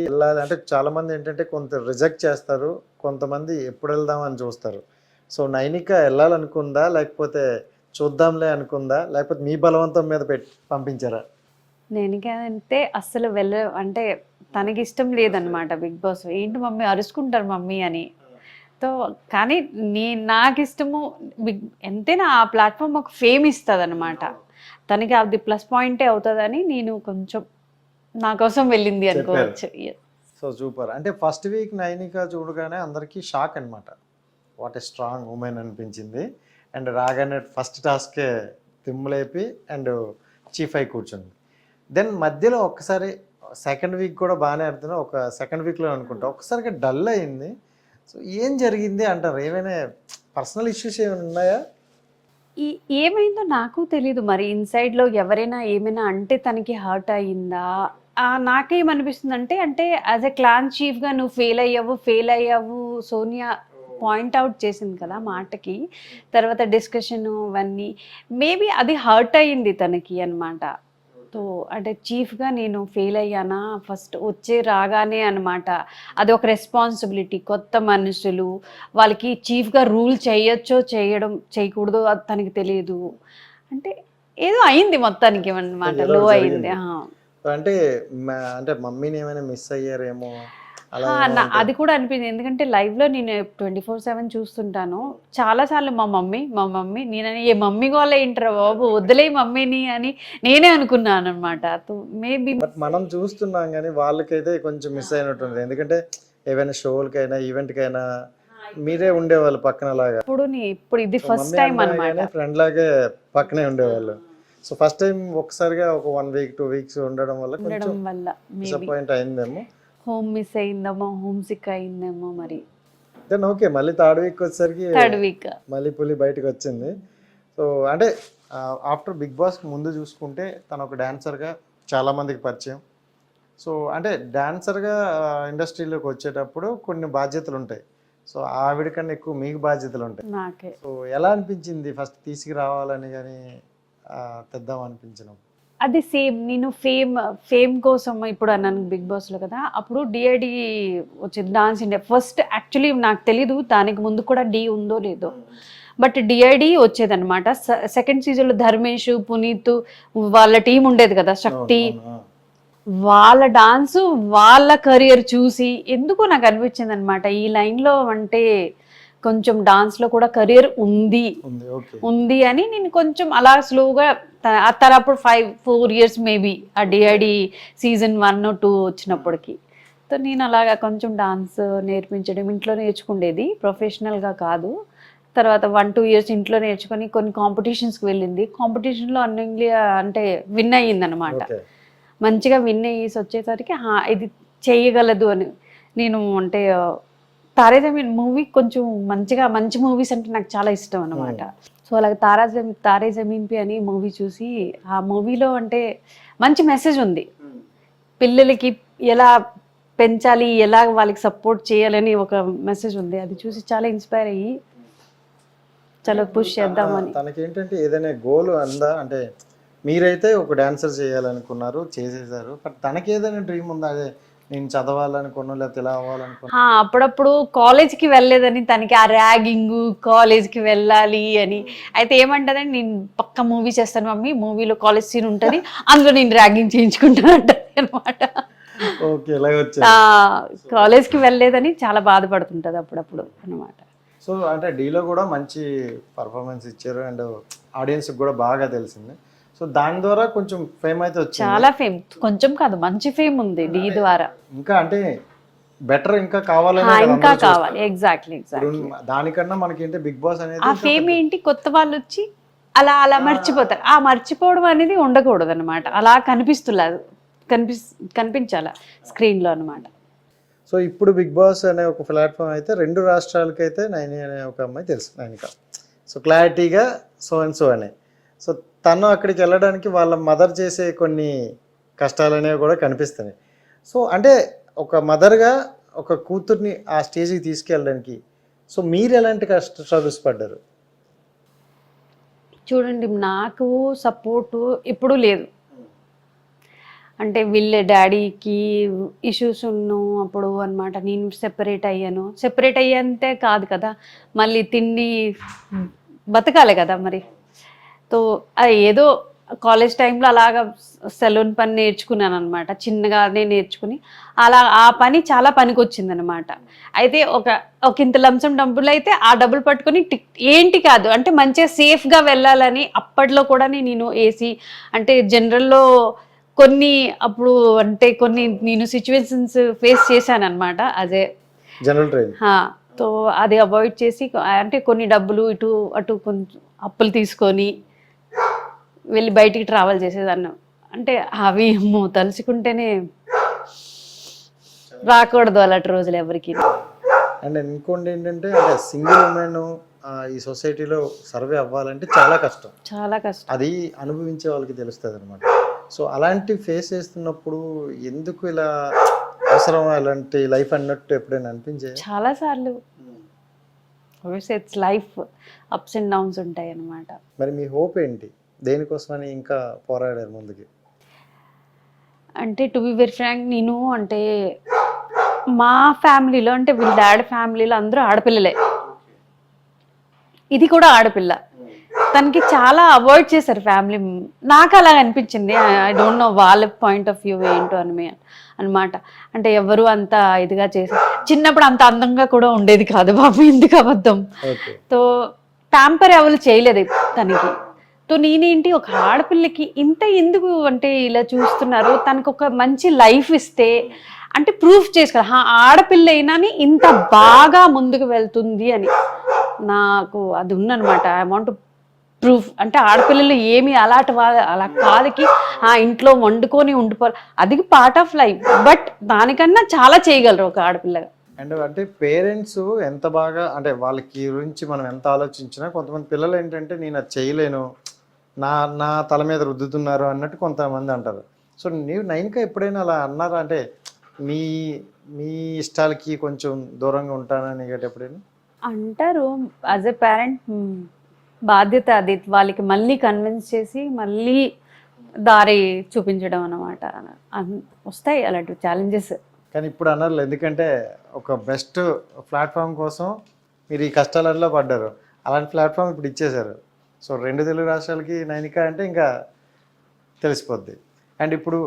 వెళ్ళాలి. అంటే చాలా మంది ఏంటంటే కొంత రిజెక్ట్ చేస్తారు. కొంతమంది ఎప్పుడు వెళ్దాం అని చూస్తారు. సో నైనిక వెళ్ళాలనుకుందా? లేకపోతే చూద్దాంలే అనుకుందా? లేకపోతే మీ బలవంతం మీద పెట్టి పంపించారా? నేనికంటే అస్సలు వెళ్ళ అంటే తనకి ఇష్టం లేదనమాట బిగ్ బాస్. ఏంటి మమ్మీ అరుచుకుంటారు మమ్మీ అని. తో కానీ నీ నాకు ఇష్టము బిగ్ ఎంతైనా ఆ ప్లాట్ఫామ్ ఒక ఫేమ్ ఇస్తుంది అనమాట తనకి అది ప్లస్ పాయింటే అవుతుందని నేను కొంచెం నా కోసం వెళ్ళింది అనుకోవచ్చు. So super. అంటే ఫస్ట్ వీక్ నైనిక చూడగానే అందరికీ షాక్ అన్నమాట. వాట్ ఏ స్ట్రాంగ్ ఉమెన్ అనిపించింది. అండ్ రాగానే ఫస్ట్ టాస్కే తిమ్ములేపి అండ్ చీఫ్ అయి కూర్చుంది. దెన్ మధ్యలో ఒక్కసారి సెకండ్ వీక్ కూడా బాగానే ఆడుతున్నా. ఒక సెకండ్ వీక్లో అనుకుంటా. ఒక్కసారిగా డల్ అయింది. సో ఏం జరిగింది అంటారు? ఏమైనా పర్సనల్ ఇష్యూస్ ఏమైనా ఉన్నాయా? ఈ ఏమైందో నాకు తెలీదు. మరి ఇన్సైడ్లో ఎవరైనా ఏమైనా అంటే తనకి హర్ట్ అయ్యిందా? నాకేమనిపిస్తుంది అంటే అంటే యాజ్ ఎ క్లాన్ చీఫ్గా నువ్వు ఫెయిల్ అయ్యావు ఫెయిల్ అయ్యావు సోనియా పాయింట్ అవుట్ చేసింది కదా మాటకి. తర్వాత డిస్కషన్ అవన్నీ మేబీ అది హర్ట్ అయ్యింది తనకి అన్నమాట. సో అంటే చీఫ్గా నేను ఫెయిల్ అయ్యానా? ఫస్ట్ వచ్చే రాగానే అనమాట అది ఒక రెస్పాన్సిబిలిటీ. కొత్త మనుషులు వాళ్ళకి చీఫ్గా రూల్ చేయొచ్చో చేయడం చేయకూడదో అది తనకి తెలియదు. అంటే ఏదో అయింది మొత్తానికి అనమాట లో అయింది. అంటే అంటే మమ్మీని ఏమైనా మిస్ అయ్యారేమో? అది కూడా అనిపించింది. ఎందుకంటే live లో నేను ట్వంటీ ఫోర్ సెవెన్ చూస్తుంటాను. చాలా సార్లు మా మమ్మీ మా మమ్మీ నేనని ఏ మమ్మీ గోల ఏంటరా బాబు? వదిలే మమ్మీని అని నేనే అనుకున్నాను అనమాట మేబీ మనం చూస్తున్నాం కానీ వాళ్ళకైతే కొంచెం మిస్ అయినట్టుంది ఎందుకంటే ఏవైనా షోలకైనా ఈవెంట్కైనా మీరే ఉండేవాళ్ళు పక్కన లాగా ఇప్పుడు ఇప్పుడు ఇది ఫస్ట్ టైం అనమాట ఫ్రెండ్ లాగే పక్కనే ఉండేవాళ్ళు. సో ఫస్ట్ టైం ఒకసారిగా ఒక వన్ వీక్ టూ వీక్స్ ఉండడం వల్ల కొంచెం డిసప్పాయింట్ అయిందేమో. హోమ్ మిస్ అయిందేమో హోమ్ సిక్ అయిందేమో మరి. దెన్ ఓకే మళ్ళీ థర్డ్ వీక్ వచ్చేసరికి థర్డ్ వీక్ మళ్ళీ పులి బయటకు వచ్చింది. సో అంటే ఆఫ్టర్ బిగ్ బాస్ ముందు చూసుకుంటే తను ఒక డాన్సర్గా చాలా మందికి పరిచయం. సో అంటే డాన్సర్గా ఇండస్ట్రీలోకి వచ్చేటప్పుడు కొన్ని బాధ్యతలు ఉంటాయి. సో ఆవిడ కన్నా ఎక్కువ మీకు బాధ్యతలు ఉంటాయి. నాకే. సో ఎలా అనిపించింది? ఫస్ట్ తీసుకురావాలని కానీ తెద్దాం అనిపించడం అది సేమ్ నేను ఫేమ్ ఫేమ్ కోసం ఇప్పుడు అన్నాను బిగ్ బాస్లో కదా అప్పుడు డిఐడి వచ్చింది డాన్స్ ఇండియా. ఫస్ట్ యాక్చువల్లీ నాకు తెలీదు దానికి ముందు కూడా డి ఉందో లేదో. But DID వచ్చేదన్నమాట. సెకండ్ సీజన్లో ధర్మేష్ పునీత్ వాళ్ళ టీం ఉండేది కదా శక్తి. వాళ్ళ డాన్స్ వాళ్ళ కెరియర్ చూసి ఎందుకో నాకు అనిపించింది అనమాట ఈ లైన్లో అంటే కొంచెం డాన్స్లో కూడా కెరియర్ ఉంది. ఉంది అని నేను కొంచెం అలా స్లోగా తన అప్పుడు ఫైవ్ ఫోర్ ఇయర్స్ మేబీ ఆ డిఐడి సీజన్ వన్ టూ వచ్చినప్పటికి. సో నేను అలాగా కొంచెం డాన్స్ నేర్పించడం ఇంట్లో నేర్చుకుండేది. ప్రొఫెషనల్గా కాదు. తర్వాత వన్ టూ ఇయర్స్ ఇంట్లో నేర్చుకొని కొన్ని కాంపిటీషన్స్కి వెళ్ళింది. కాంపిటీషన్లో అన్ని అంటే విన్ అయ్యిందనమాట మంచిగా విన్ అయ్యేసి వచ్చేసరికి "హా, ఇది చేయగలదు అని నేను అంటే తారే జమీన్ మూవీ కొంచెం మంచిగా మంచి మూవీస్ అంటే నాకు చాలా ఇష్టం అనమాట సో అలాగే తారా జమీ తారే జమీన్ పి అని మూవీ చూసి ఆ మూవీలో అంటే మంచి మెసేజ్ ఉంది. పిల్లలకి ఎలా పెంచాలి ఎలా వాళ్ళకి సపోర్ట్ చేయాలని ఒక మెసేజ్ ఉంది. అది చూసి చాలా ఇన్స్పైర్ అయ్యి చాలా పుష్ చేద్దామని. తనకి ఏంటంటే ఏదైనా గోల్ అందా? అంటే మీరైతే ఒక డాన్సర్ చేయాలనుకున్నారు చేసేసారు. బట్ తనకి ఏదైనా డ్రీమ్ ఉందా? అదే నేను చదవాలనుకున్నా లేకపోతే ఇలా అవ్వాలనుకున్నా. అప్పుడప్పుడు కాలేజ్కి వెళ్ళలేదని తనకి ఆ ర్యాగింగ్ కాలేజ్కి వెళ్ళాలి అని. అయితే ఏమంటదంటే నేను పక్క మూవీ చేస్తాను మమ్మీ మూవీలో కాలేజ్ సీన్ ఉంటుంది అందులో నేను ర్యాగింగ్ చేయించుకుంటాను అనమాట కాలేజ్కి వెళ్ళలేదని చాలా బాధపడుతుంటది అప్పుడప్పుడు అనమాట సో అంటే డీలో కూడా మంచి పర్ఫార్మెన్స్ ఇచ్చారు అండ్ ఆడియన్స్ కూడా బాగా తెలిసింది. సో దాని ద్వారా కొంచెం ఫేమ్ అయితే వచ్చింది. చాలా ఫేమ్ కొంచెం కాదు మంచి ఫేమ్ ఉంది డి ద్వారా. ఇంకా అంటే బెటర్ ఇంకా కావాలని ఇంకా కావాలి. ఎగ్జాక్ట్లీ. ఎగ్జాక్ట్లీ దానికన్నా మనకి ఏంటి బిగ్ బాస్ అనేది ఆ ఫేమ్ ఏంటి? కొత్త వాళ్ళు వచ్చి అలా అలా మర్చిపోతారు. ఆ మర్చిపోవడం అనేది ఉండకూడదు అనమాట అలా కనిపిస్తులేదు. కనిపి కనిపించాల స్క్రీన్లో అనమాట సో ఇప్పుడు బిగ్ బాస్ అనే ఒక ప్లాట్ఫామ్ అయితే రెండు రాష్ట్రాలకైతే నైని అనే ఒక అమ్మాయి తెలుసు నైనిక సో క్లారిటీగా సో అండ్ సో అనే. సో తను అక్కడికి వెళ్ళడానికి వాళ్ళ మదర్ చేసే కొన్ని కష్టాలు అనేవి కూడా కనిపిస్తున్నాయి. సో అంటే ఒక మదర్గా ఒక కూతుర్ని ఆ స్టేజ్కి తీసుకెళ్ళడానికి సో మీరు ఎలాంటి కష్ట స్ట్రగుల్స్ పడ్డారు? చూడండి నాకు సపోర్టు ఎప్పుడూ లేదు. అంటే వీళ్ళ డాడీకి ఇష్యూస్ ఉన్ను అప్పుడు అన్నమాట. నేను సెపరేట్ అయ్యాను. సెపరేట్ అయ్యంతే కాదు కదా మళ్ళీ తిండి బతకాలి కదా మరి. తో అది ఏదో కాలేజ్ టైంలో అలాగా సెలూన్ పని నేర్చుకున్నాను అనమాట చిన్నగానే నేర్చుకుని అలా ఆ పని చాలా పనికి వచ్చింది అనమాట అయితే ఒక ఒక ఇంత లంచం డబ్బులు అయితే ఆ డబ్బులు పట్టుకొని టిక్ ఏంటి కాదు. అంటే మంచిగా సేఫ్గా వెళ్ళాలని అప్పట్లో కూడా నేను ఏసీ అంటే జనరల్లో కొన్ని అప్పుడు అంటే కొన్ని నేను సిచ్యువేషన్స్ ఫేస్ చేశాను అనమాట అదే జనరల్ ట్రైన్తో అది అవాయిడ్ చేసి అంటే కొన్ని డబ్బులు ఇటు అటు కొంచెం అప్పులు తీసుకొని వెళ్ళి బయటికి ట్రావెల్ చేసేదాన్ని. అంటే అవి ఏమో తలుచుకుంటేనే రాకూడదు అలాంటి రోజులు ఎవరికి. అండ్ ఇంకోటి ఏంటంటే అంటే సింగిల్ ఉమెన్ ఈ సొసైటీలో సర్వే అవ్వాలంటే చాలా కష్టం. చాలా కష్టం. అది అనుభవించే వాళ్ళకి తెలుస్తుంది అనమాట సో అలాంటి ఫేస్ చేస్తున్నప్పుడు ఎందుకు ఇలా అవసరం అలాంటి లైఫ్ అన్నట్టు ఎప్పుడైనా అనిపించే? చాలా సార్లు. It's life ups and downs ఉంటాయి అన్నమాట మరి మీ హోప్ ఏంటి? దేనికోసమని ఇంకా పోరాడారు ముందుకి? అంటే టు బి వెరీ ఫ్రాంక్ నేను అంటే మా ఫ్యామిలీలో అంటే వీళ్ళ డాడీ ఫ్యామిలీలో అందరూ ఆడపిల్లలే. ఇది కూడా ఆడపిల్ల. తనకి చాలా అవాయిడ్ చేశారు ఫ్యామిలీ. నాకు అలా అనిపించింది. ఐ డోంట్ నో వాళ్ళ పాయింట్ ఆఫ్ వ్యూ ఏంటో అని అనమాట అంటే ఎవరు అంత ఇదిగా చేశారు చిన్నప్పుడు అంత అందంగా కూడా ఉండేది కాదు బాబు ఎందుకు అబద్ధం? తో ప్యాంపర్ ఎవరు చేయలేదు తనకి. తో నేనేంటి ఒక ఆడపిల్లకి ఇంత ఎందుకు అంటే ఇలా చూస్తున్నారు? తనకు ఒక మంచి లైఫ్ ఇస్తే అంటే ప్రూఫ్ చేసుకోవాలి హా ఆడపిల్ల అయినాని ఇంత బాగా ముందుకు వెళ్తుంది అని. నాకు అది ఉందనమాట ఐ వాంట్ ప్రూఫ్ అంటే ఆడపిల్లలు ఏమి అలాంటి అలా కాదుకి ఆ ఇంట్లో వండుకొని ఉండిపోవాలి అది పార్ట్ ఆఫ్ లైఫ్ బట్ దానికన్నా చాలా చేయగలరు ఒక ఆడపిల్లగా అండ్ అంటే పేరెంట్స్ ఎంత బాగా అంటే వాళ్ళకి గురించి మనం ఎంత ఆలోచించినా కొంతమంది పిల్లలు ఏంటంటే నేను అది చేయలేను నా నా తల మీద రుద్దుతున్నారు అన్నట్టు కొంతమంది అంటారు. సో నీవు నైన్కా ఎప్పుడైనా అలా అన్నారా? అంటే మీ మీ ఇష్టాలకి కొంచెం దూరంగా ఉంటానని ఎప్పుడైనా? అంటారు. యాజ్ ఎ పేరెంట్ బాధ్యత అది. వాళ్ళకి మళ్ళీ కన్విన్స్ చేసి మళ్ళీ దారి చూపించడం అన్నమాట. అన్- వస్తాయి అలాంటి ఛాలెంజెస్ కానీ ఇప్పుడు అన్నారు ఎందుకంటే ఒక బెస్ట్ ప్లాట్ఫామ్ కోసం మీరు ఈ కష్టాలలో పడ్డారు. అలాంటి ప్లాట్ఫామ్ ఇప్పుడు ఇచ్చేశారు. సో రెండు తెలుగు రాష్ట్రాలకి నైనిక అంటే ఇంకా తెలిసిపోద్ది. అండ్ ఇప్పుడు